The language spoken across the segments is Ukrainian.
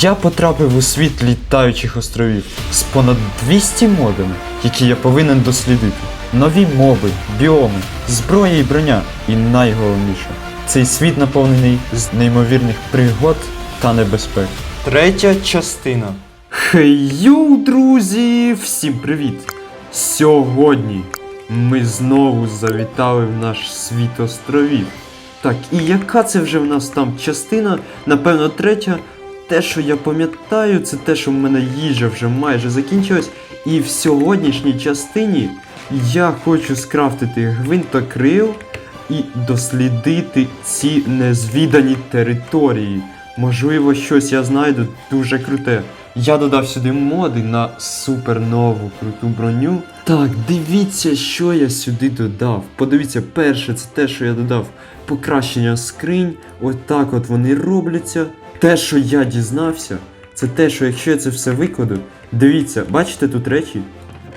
Я потрапив у світ літаючих островів з понад 200 модами, які я повинен дослідити. Нові моби, біоми, зброя і броня. І найголовніше, цей світ наповнений з неймовірних пригод та небезпек. Третя частина. Хей йоу, друзі! Всім привіт! Сьогодні ми знову завітали в наш світ островів. Так, і яка це вже в нас там частина? Напевно, третя. Те, що я пам'ятаю, це те, що в мене їжа вже майже закінчилась. І в сьогоднішній частині я хочу скрафтити гвинтокрил і дослідити ці незвідані території. Можливо, щось я знайду дуже круте. Я додав сюди моди на супер нову круту броню. Так, дивіться, що я сюди додав. Подивіться, перше, це те, що я додав покращення скринь. Отак от вони робляться. Те, що я дізнався, це те, що якщо я це все викладу, дивіться, бачите тут речі?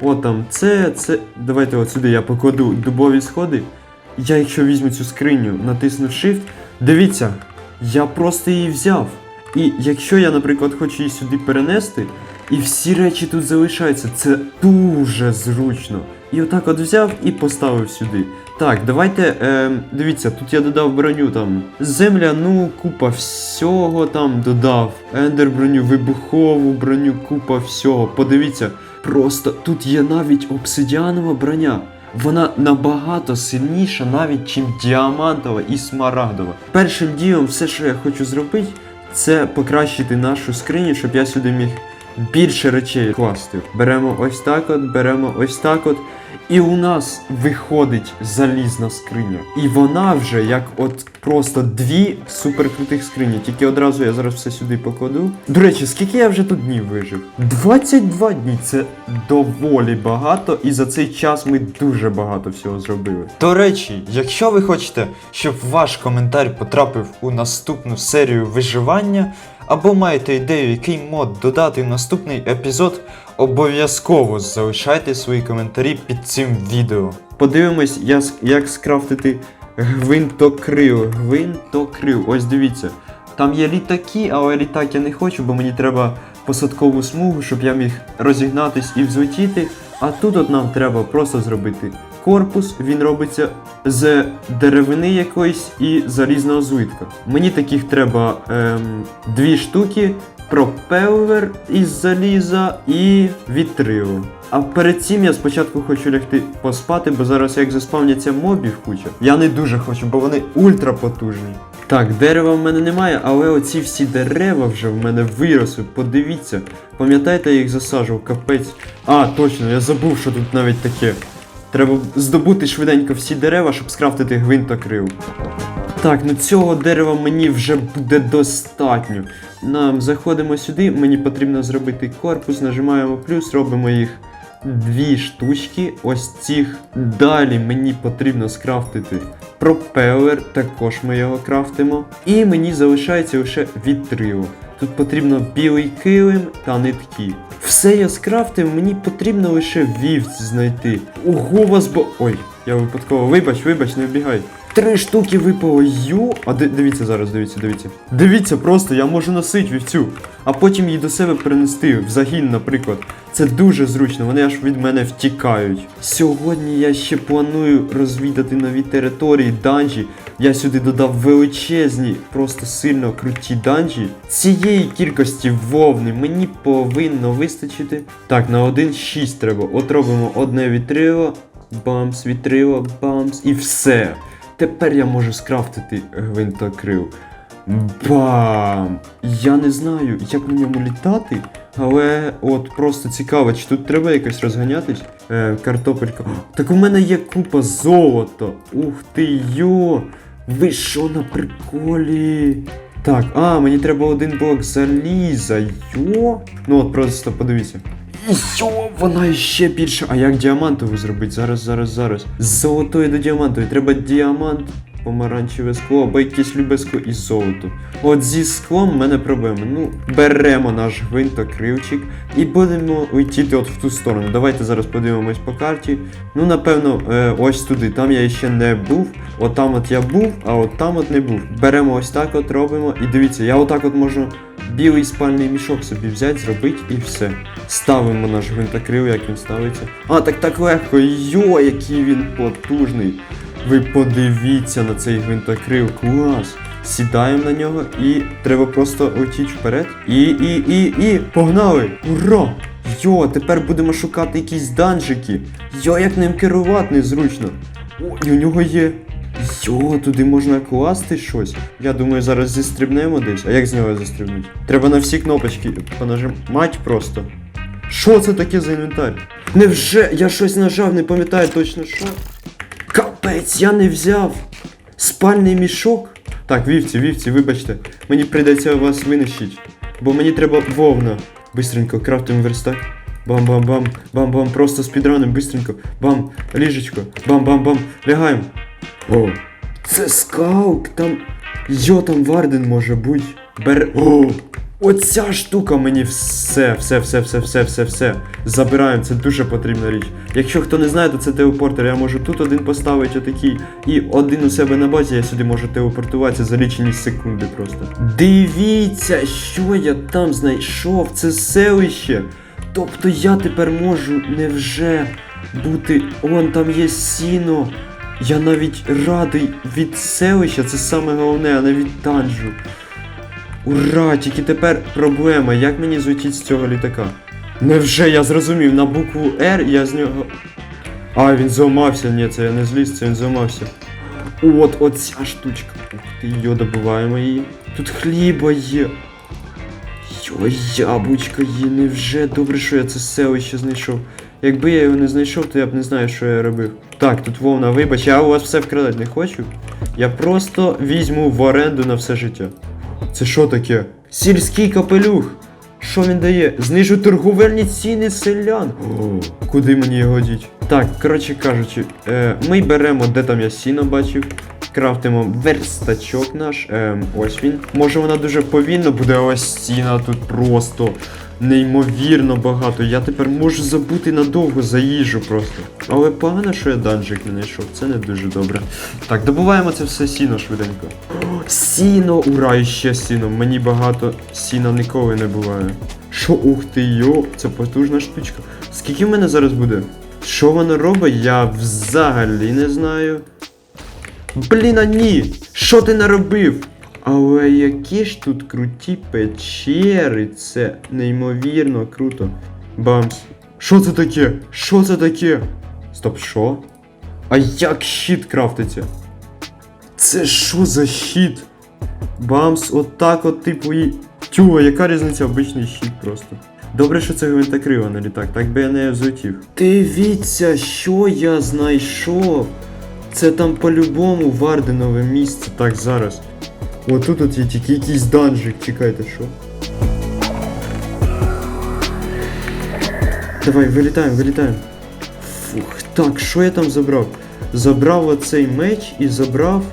О, там це, це. Давайте от сюди я покладу дубові сходи. Я, якщо візьму цю скриню, натисну Shift, дивіться, я просто її взяв. І якщо я, наприклад, хочу її сюди перенести, і всі речі тут залишаються, це дуже зручно. І отак от взяв і поставив сюди. Так, давайте, е, дивіться, тут я додав броню там. Земля, ну, купа всього там додав. Ендер броню, вибухову броню, купа всього. Подивіться, просто тут є навіть обсидіанова броня. Вона набагато сильніша навіть, чим діамантова і смарагдова. Першим ділом, все, що я хочу зробити, це покращити нашу скриню, щоб я сюди міг більше речей класти. Беремо ось так от, беремо ось так от. І у нас виходить залізна скриня. І вона вже як от просто дві суперкрутих скрині. Тільки одразу я зараз все сюди покладу. До речі, скільки я вже тут днів вижив? 22 дні це доволі багато, і за цей час ми дуже багато всього зробили. До речі, якщо ви хочете, щоб ваш коментар потрапив у наступну серію виживання, або маєте ідею, який мод додати в наступний епізод, обов'язково залишайте свої коментарі під цим відео. Подивимось, як скрафтити гвинтокрил. Гвинтокрил. Ось дивіться. Там є літаки, але літак я не хочу, бо мені треба посадкову смугу, щоб я міг розігнатись і взлетіти. А тут от нам треба просто зробити корпус, він робиться з деревини якоїсь і залізного злитка. Мені таких треба ем, дві штуки, пропелер із заліза і вітрило. А перед цим я спочатку хочу лягти поспати, бо зараз як заспавняться мобів куча. Я не дуже хочу, бо вони ультрапотужні. Так, дерева в мене немає, але оці всі дерева вже в мене виросли. Подивіться. Пам'ятаєте, я їх засаджував, капець. А, точно, я забув, що тут навіть таке. Треба здобути швиденько всі дерева, щоб скрафтити гвинтокрил. Так, ну цього дерева мені вже буде достатньо. Нам заходимо сюди, мені потрібно зробити корпус, нажимаємо плюс, робимо їх дві штучки. Ось цих. Далі мені потрібно скрафтити пропелер, також ми його крафтимо. І мені залишається лише вітрило. Тут потрібно білий килим та нитки. Все я скрафтив, мені потрібно лише вівць знайти. Ого, вас бо. Ой, я випадково. Вибач, вибач, не вбігай. Три штуки випало ю. А дивіться зараз, дивіться, дивіться. Дивіться просто, я можу носити вівцю, а потім її до себе перенести в загін, наприклад. Це дуже зручно, вони аж від мене втікають. Сьогодні я ще планую розвідати нові території, данжі. Я сюди додав величезні, просто сильно круті данжі. Цієї кількості вовни мені повинно вистачити. Так, на 1-6 треба. От робимо одне вітрило, бамс, вітрило, бамс і все. Тепер я можу скрафтити гвинтокрил. Бам! Я не знаю, як на ньому літати, але от просто цікаво, чи тут треба якось розганятись. Е, картопелька. Так у мене є купа золота. Ух ти йо! Ви що на приколі? Так, а, мені треба один блок заліза. Йо! Ну от просто подивіться. Йо, вона ще більше. А як діамантову зробити? Зараз, зараз, зараз. З золотої до діамантової. Треба діамант, помаранчеве скло або якесь любе і золото. От зі склом в мене проблеми. Ну, беремо наш гвинтокрилчик і будемо летіти от в ту сторону. Давайте зараз подивимось по карті. Ну, напевно, е, ось туди. Там я ще не був. От там от я був, а от там от не був. Беремо ось так от робимо. І дивіться, я отак от можу білий спальний мішок собі взяти, зробити і все. Ставимо наш гвинтокрил, як він ставиться. А, так так легко. Йо, який він потужний. Ви подивіться на цей гвинтокрил, клас. Сідаємо на нього і треба просто летіти вперед. І, і, і, і, погнали! Ура! Йо, тепер будемо шукати якісь данжики. Йо, як ним керувати незручно. О, і у нього є. Йо, туди можна класти щось. Я думаю, зараз зістрибнемо десь. А як з нього зістрибнути? Треба на всі кнопочки понажимати просто. Що це таке за інвентар? Невже я щось нажав, не пам'ятаю точно що. Капець, я не взяв. Спальний мішок. Так, вівці, вівці, вибачте. Мені прийдеться вас винищити. Бо мені треба вовна. Бистренько, крафтуємо верстак. Бам-бам-бам, бам-бам, просто спідраним, бистренько. Бам, ліжечко, бам-бам-бам, лягаємо. О, це скаук, там. Йо, там Варден може бути. Бер. О! Оця штука мені все, все, все, все, все, все, все. Забираємо, це дуже потрібна річ. Якщо хто не знає, то це телепортер. Я можу тут один поставити отакий, і один у себе на базі я сюди можу телепортуватися за лічені секунди просто. Дивіться, що я там знайшов, це селище. Тобто я тепер можу невже бути. Он там є сіно. Я навіть радий від селища, це саме головне, а не від данжу. Ура! Тільки тепер проблема, як мені злетіти з цього літака? Невже я зрозумів, на букву R я з нього. А, він зламався, ні, це я не зліз, це він зламався. От, оця штучка. Ух ти, йо, добуваємо її. Тут хліба є. Йо, яблучко є, невже добре, що я це селище знайшов. Якби я його не знайшов, то я б не знаю, що я робив. Так, тут вовна, вибач, я у вас все вкрадати не хочу. Я просто візьму в оренду на все життя. Це що таке? Сільський капелюх. Що він дає? Знижу торговельні ціни селян. О, куди мені його діть? Так, коротше кажучи, е, ми беремо, де там я сіно бачив. Крафтимо верстачок наш. Ем, ось він. Може вона дуже повільно буде, а ось стіна тут просто неймовірно багато. Я тепер можу забути надовго за їжу просто. Але погано, що я данжик не знайшов. Це не дуже добре. Так, добуваємо це все сіно швиденько. Сіно! Ура, і ще сіно. Мені багато сіна ніколи не буває. Що, ух ти, йо, це потужна штучка. Скільки в мене зараз буде? Що воно робить, я взагалі не знаю. Блін, а ні! Що ти наробив? Але які ж тут круті печери, це неймовірно круто. Бамс. Що це таке? Що це таке? Стоп, що? А як щит крафтиться? Це що за щит? Бамс, отак от типу і. Тю, яка різниця обичний щит просто. Добре, що це гвинтокрила на літак, так би я не взлетів. Дивіться, що я знайшов. Це там по-любому Варденове місце. Так, зараз. Отут от є тільки якийсь данжик, чекайте, що? Давай, вилітаємо, вилітаємо. Фух, так, що я там забрав? Забрав оцей меч і забрав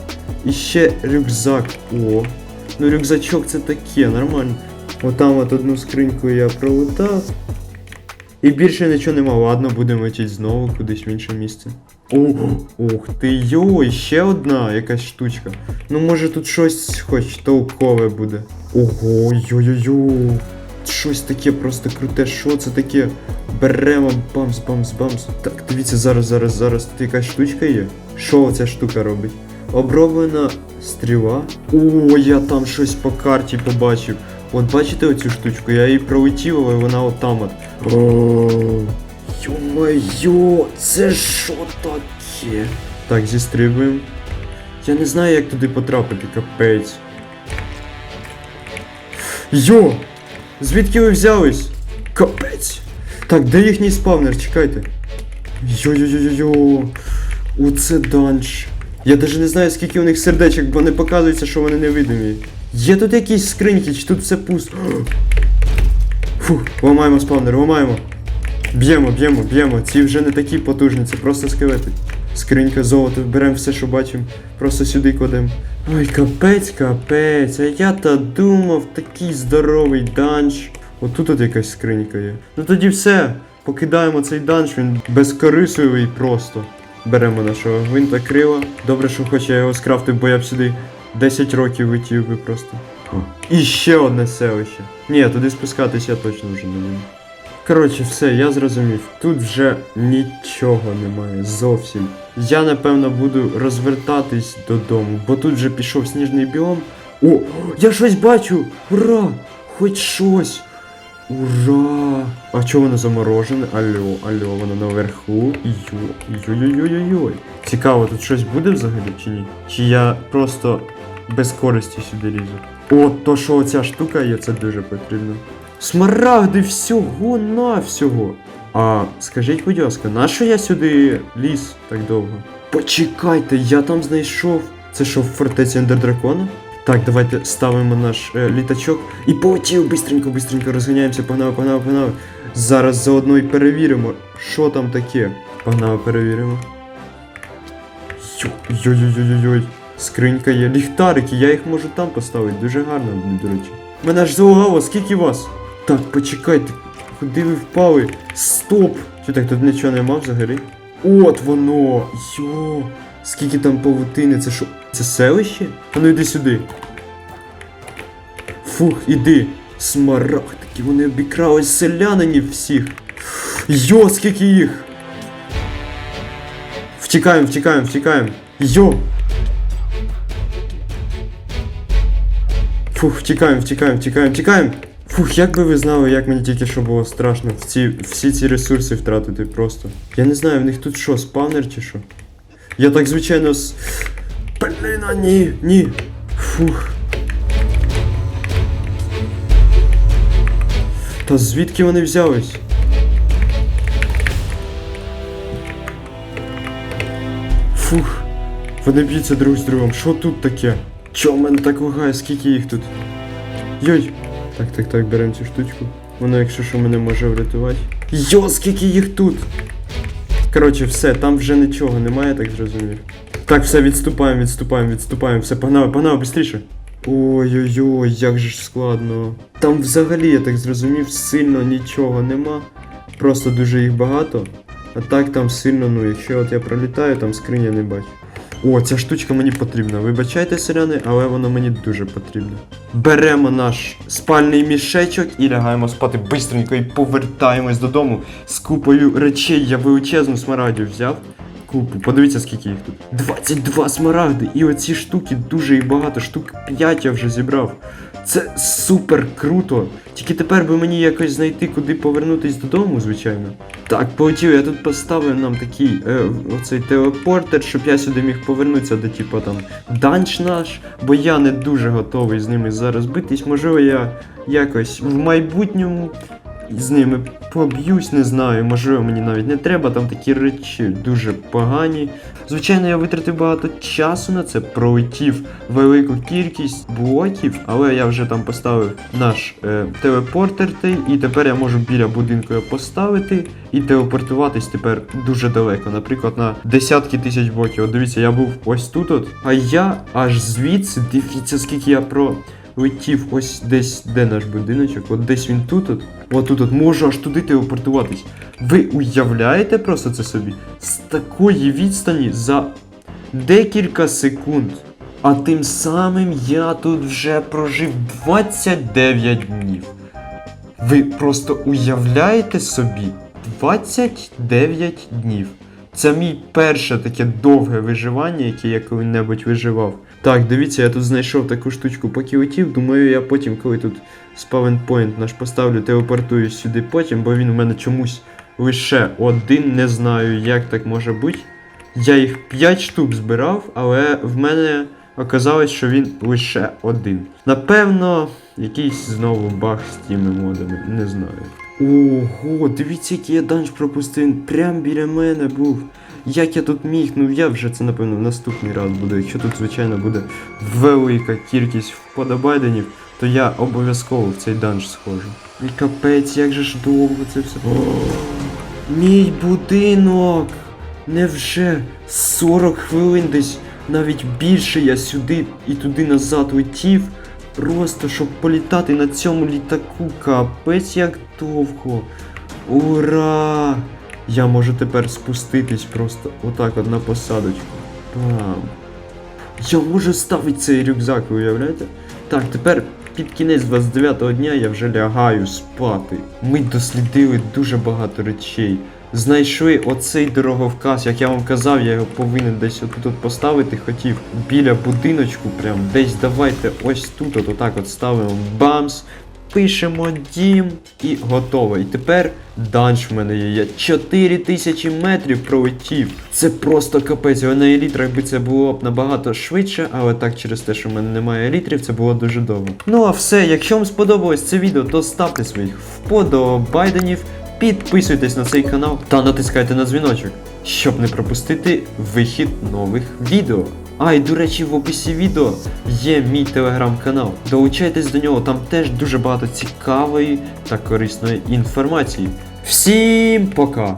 іще рюкзак. О. Ну рюкзачок це таке, нормально. Отам от одну скриньку я пролетав. І більше нічого нема. Ладно, будемо летіти знову кудись в інше місце. Ух ти йой, ще одна якась штучка. Ну може тут щось хоч толкове буде. Ого, йо-йо-йо. Щось таке просто круте, що це таке? Беремо бамс, бамс, бамс. Так, дивіться, зараз, зараз, зараз тут якась штучка є. Що ця штука робить? Оброблена стріла. О, я там щось по карті побачив. От бачите оцю штучку? Я її пролетів, але вона отам от. О, Йо-моє, це що таке? Так, зістрибуємо. Я не знаю, як туди потрапити, капець. Йо! Звідки ви взялись? Капець! Так, де їхній спавнер? Чекайте. Йо-йо-йо-йо. Оце данж. Я навіть не знаю, скільки у них сердечок, бо не показується, що вони невидимі. Є тут якісь скриньки, чи тут все пусто? Фух, ламаємо спавнер, ламаємо. Б'ємо, б'ємо, б'ємо. Ці вже не такі потужні, це просто скелети. Скринька золото, беремо все, що бачимо, просто сюди кладемо. Ой, капець, капець, а я та думав, такий здоровий данж. Отут от якась скринька є. Ну тоді все. Покидаємо цей данж, він безкорисливий просто. Беремо нашого гвинта крила. Добре, що хоч я його скрафтив, бо я б сюди 10 років летів би просто. О, і ще одне селище. Ні, туди спускатись я точно вже не буду. Коротше, все, я зрозумів. Тут вже нічого немає зовсім. Я напевно буду розвертатись додому, бо тут вже пішов сніжний біом. О, я щось бачу! Ура! Хоч щось! Ура! А чого воно заморожене? Алло, алло, воно наверху. Йо, йой-йой-йой-йой. Цікаво, тут щось буде взагалі чи ні? Чи я просто без користі сюди лізу? О, то що оця штука є, це дуже потрібно. Смарагди всього на всього. А скажіть, будь ласка, нащо я сюди ліз так довго? Почекайте, я там знайшов. Це що, в фортеці Ендердракона? Так, давайте ставимо наш е, літачок і полетів бистренько, бистренько розганяємося, погнали, погнали, погнали. Зараз заодно і перевіримо, що там таке. Погнали, перевіримо. Йо- Йой-йой-йой-йой. Скринька є. Ліхтарики, я їх можу там поставити. Дуже гарно до речі. Мене ж залагало, скільки вас? Так, почекайте, куди ви впали? Стоп! Що так, тут нічого нема взагалі? От воно! Йо! Скільки там павутини, це що? Це селище? А ну йди сюди. Фух, іди. Смарагдики, вони обікрали селянинів всіх. Йо, скільки їх! Втікаємо, втікаємо, втікаємо. Йо! Фух, втікаємо, втікаємо, втікаємо, втікаємо. Фух, як би ви знали, як мені тільки що було страшно ці, всі ці ресурси втратити просто. Я не знаю, в них тут що, спавнер чи що? Я так звичайно з. Блін, а ні, ні. Фух. Та звідки вони взялись? Фух. Вони б'ються друг з другом. Що тут таке? Чо в мене так лагає, скільки їх тут? Йой! Так, так, так, беремо цю штучку. Воно, якщо що, мене може врятувати. Йо, скільки їх тут! Коротше, все, там вже нічого немає, так зрозумів. Так, все, відступаємо, відступаємо, відступаємо. Все, погнали, погнали, швидше. Ой-ой-ой, як же ж складно. Там взагалі, я так зрозумів, сильно нічого нема. Просто дуже їх багато. А так там сильно, ну, якщо от я пролітаю, там скриня не бачу. О, ця штучка мені потрібна. Вибачайте, селяни, але вона мені дуже потрібна. Беремо наш спальний мішечок і лягаємо спати бистренько і повертаємось додому з купою речей. Я величезну смарагдів взяв. Купу. Подивіться, скільки їх тут. 22 смарагди. І оці штуки дуже і багато. Штук 5 я вже зібрав. Це супер круто. Тільки тепер би мені якось знайти, куди повернутись додому, звичайно. Так, полетів, я тут поставив нам такий е, оцей телепортер, щоб я сюди міг повернутися до типу там данч наш, бо я не дуже готовий з ними зараз битись. Можливо, я якось в майбутньому з ними поб'юсь, не знаю. Можливо, мені навіть не треба, там такі речі дуже погані. Звичайно, я витратив багато часу на це, пролетів велику кількість блоків, але я вже там поставив наш е, телепортер, той, і тепер я можу біля будинку його поставити і телепортуватись тепер дуже далеко. Наприклад, на десятки тисяч блоків. От дивіться, я був ось тут, от, а я аж звідси, дивіться, скільки я про. Летів ось десь, де наш будиночок, от десь він тут, от, от тут, от, можу аж туди телепортуватись. Ви уявляєте просто це собі? З такої відстані за декілька секунд. А тим самим я тут вже прожив 29 днів. Ви просто уявляєте собі 29 днів. Це мій перше таке довге виживання, яке я коли-небудь виживав. Так, дивіться, я тут знайшов таку штучку, поки летів. Думаю, я потім, коли тут спавенпойнт наш поставлю, телепортуюсь сюди потім, бо він у мене чомусь лише один, не знаю, як так може бути. Я їх 5 штук збирав, але в мене оказалось, що він лише один. Напевно, якийсь знову баг з тими модами, не знаю. Ого, дивіться, який я данж пропустив, прям біля мене був. Як я тут міг? Ну я вже це напевно в наступний раз буду. Якщо тут, звичайно, буде велика кількість вподобайденів, то я обов'язково в цей данж схожу. І капець, як же ж довго це все. О, мій будинок! Невже 40 хвилин десь навіть більше я сюди і туди назад летів, просто щоб політати на цьому літаку. Капець як довго. Ура! Я можу тепер спуститись просто отак от на посадочку. Бам. Я можу ставити цей рюкзак, уявляєте? Так, тепер під кінець 29-го дня я вже лягаю спати. Ми дослідили дуже багато речей. Знайшли оцей дороговказ, як я вам казав, я його повинен десь отут поставити хотів. Біля будиночку, прям десь давайте ось тут, от отак от ставимо бамс. Пишемо дім і готово. І тепер данж в мене є. Я 4000 метрів пролетів. Це просто капець. На елітрах би це було б набагато швидше, але так через те, що в мене немає елітрів, це було дуже довго. Ну а все, якщо вам сподобалось це відео, то ставте своїх вподобайденів, підписуйтесь на цей канал та натискайте на дзвіночок, щоб не пропустити вихід нових відео. А, і до речі, в описі відео є мій телеграм-канал. Долучайтесь до нього, там теж дуже багато цікавої та корисної інформації. Всім пока!